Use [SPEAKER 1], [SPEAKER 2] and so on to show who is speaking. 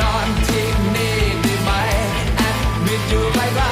[SPEAKER 1] นอนที่นี่ได้ไหมแอดมิดอยู่ไร้